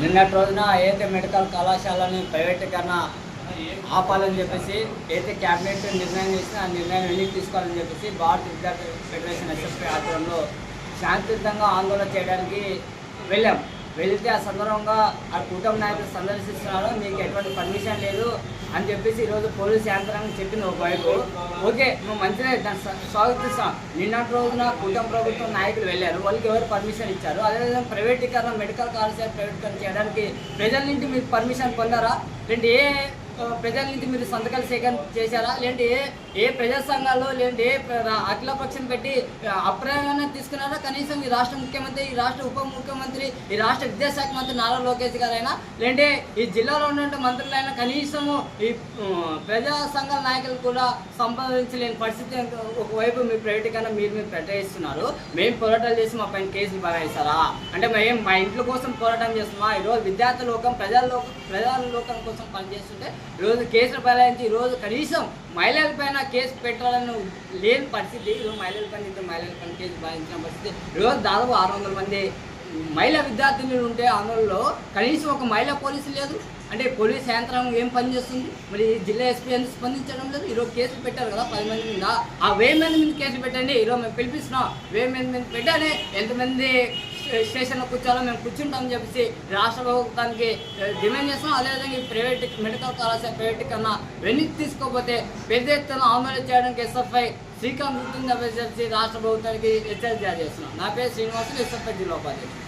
నిన్నటి రోజున ఏదైతే మెడికల్ కళాశాలని ప్రైవేటీకరణ ఆపాలని చెప్పేసి ఏదైతే క్యాబినెట్ నిర్ణయం చేసినా ఆ నిర్ణయం వెనక్కి తీసుకోవాలని చెప్పేసి భారత విద్యార్థి ఫెడరేషన్ ఎస్ఎఫ్ఐ ఆధ్వర్యంలో శాంతియుతంగా ఆందోళన చేయడానికి వెళ్ళాం. వెళితే ఆ సందర్భంగా ఆ కుటుంబ నాయకులు సందర్శిస్తున్నారు. మీకు ఎటువంటి పర్మిషన్ లేదు అని చెప్పేసి ఈరోజు పోలీస్ యంత్రాంగం చెప్పింది ఒకవైపు ఓకే నువ్వు మంచిగా దాన్ని స్వాగతిస్తాం. నిన్నటి రోజున కుటుంబ ప్రభుత్వం నాయకులు వెళ్ళారు. వాళ్ళకి ఎవరు పర్మిషన్ ఇచ్చారు? అదేవిధంగా ప్రైవేటీకరణ మెడికల్ కాలేజ్ ప్రైవేటీకరణ చేయడానికి ప్రజల నుండి మీరు పర్మిషన్ పొందారా? రెండు ఏ ప్రజల నుంచి మీరు సంతకాలు సేకరణ చేశారా? లేదంటే ఏ ఏ ప్రజా సంఘాల్లో లేదంటే ఏ ప్ర- అఖిల పక్షం పెట్టి ఆ, తీసుకున్నారా? కనీసం ఈ రాష్ట్ర ముఖ్యమంత్రి ఈ రాష్ట్ర ఉప ముఖ్యమంత్రి ఈ రాష్ట్ర విద్యాశాఖ మంత్రి నారా లోకేష్ గారైనా లేదంటే ఈ జిల్లాలో ఉన్న మంత్రులైనా కనీసము ఈ ప్రజా సంఘాల నాయకులు కూడా సంపాదించలేని పరిస్థితి ఒకవైపు మీ ప్రైవేటీకరణ మీరు మీరు ప్రకటిస్తున్నారు. మేము పోరాటాలు చేసి మా పైన కేసులు బరాయిస్తారా అంటే మేము మా ఇంట్లో కోసం పోరాటం చేస్తున్నామా? ఈరోజు విద్యార్థి లోకం ప్రజల లోకం ప్రజల లోకం కోసం పనిచేస్తుంటే ఈరోజు కేసులు బరాయించి ఈరోజు కనీసం మహిళల పైన కేసు పెట్టాలని లేని పరిస్థితి. ఈరోజు మహిళల పైన ఇద్దరు మహిళల పైన కేసు బరాయించిన పరిస్థితి. ఈరోజు దాదాపు ఆరు వందల మంది మహిళా విద్యార్థులు ఉంటే అందులో కనీసం ఒక మహిళా పోలీసు లేదు. అంటే పోలీస్ యంత్రాంగం ఏం పనిచేస్తుంది? మరి జిల్లా ఎస్పీ ఎందుకు స్పందించడం లేదు? ఈరోజు కేసు పెట్టారు కదా పది మంది మీద. ఆ వెయ్యి మంది మీద కేసులు పెట్టండి. ఈరోజు మేము పిలిపిస్తున్నాం. వెయ్యి మంది మీద పెట్టాలి ఎంతమంది స్టేషన్లో కూర్చోాలో మేము కూర్చుంటామని చెప్పేసి రాష్ట్ర ప్రభుత్వానికి డిమాండ్ చేస్తున్నాం. అదేవిధంగా ఈ ప్రైవేట్ మెడికల్ కళాశాల ప్రైవేట్ కన్నా వెనక్కి తీసుకోకపోతే పెద్ద ఎత్తున ఆందోళన చేయడానికి ఎస్ఎఫ్ఐ శ్రీకాంత్ గుర్తుందని చెప్పేసి రాష్ట్ర ప్రభుత్వానికి హెచ్చరిక జారీ చేస్తున్నాం. నా పేరు శ్రీనివాసులు ఎస్ఎఫ్ఐ జిల్లా ఉపాధ్యక్షుడు.